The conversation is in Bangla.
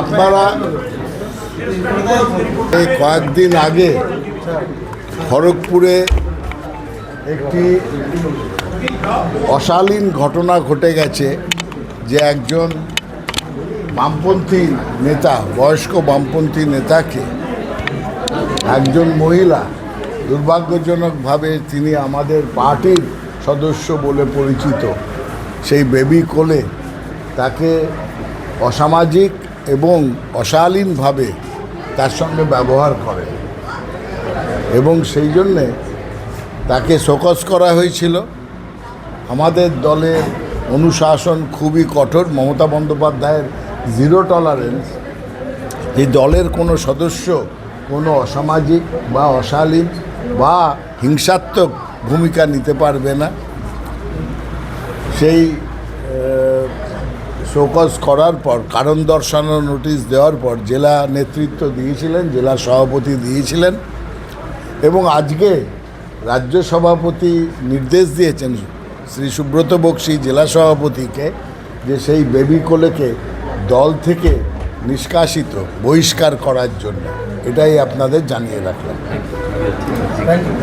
আপনারা এই কয়েকদিন আগে খড়গপুরে একটি অশালীন ঘটনা ঘটে গেছে যে একজন বামপন্থী নেতা, বয়স্ক বামপন্থী নেতাকে একজন মহিলা দুর্ভাগ্যজনকভাবে তিনি আমাদের পার্টির সদস্য বলে পরিচিত। সেই বেবি কোলে তাকে অসামাজিক এবং অশালীনভাবে তার সঙ্গে ব্যবহার করে। এবং সেই জন্যে তাকে শোকস করা হয়েছিল। আমাদের দলের অনুশাসন খুবই কঠোর। মমতা বন্দ্যোপাধ্যায়ের জিরো টলারেন্স। যে দলের কোনো সদস্য কোনো অসামাজিক বা অশালীন বা হিংসাত্মক ভূমিকা নিতে পারবে না। সেই শোকজ করার পর, কারণ দর্শানোর নোটিশ দেওয়ার পর জেলা নেতৃত্ব দিয়েছিলেন, জেলা সভাপতি দিয়েছিলেন এবং আজকে রাজ্য সভাপতি নির্দেশ দিয়েছেন শ্রী সুব্রত বক্সি, জেলা সভাপতিকে যে সেই বেবি কোলেকে দল থেকে নিষ্কাশিত, বহিষ্কার করার জন্য। এটাই আপনাদের জানিয়ে রাখলাম।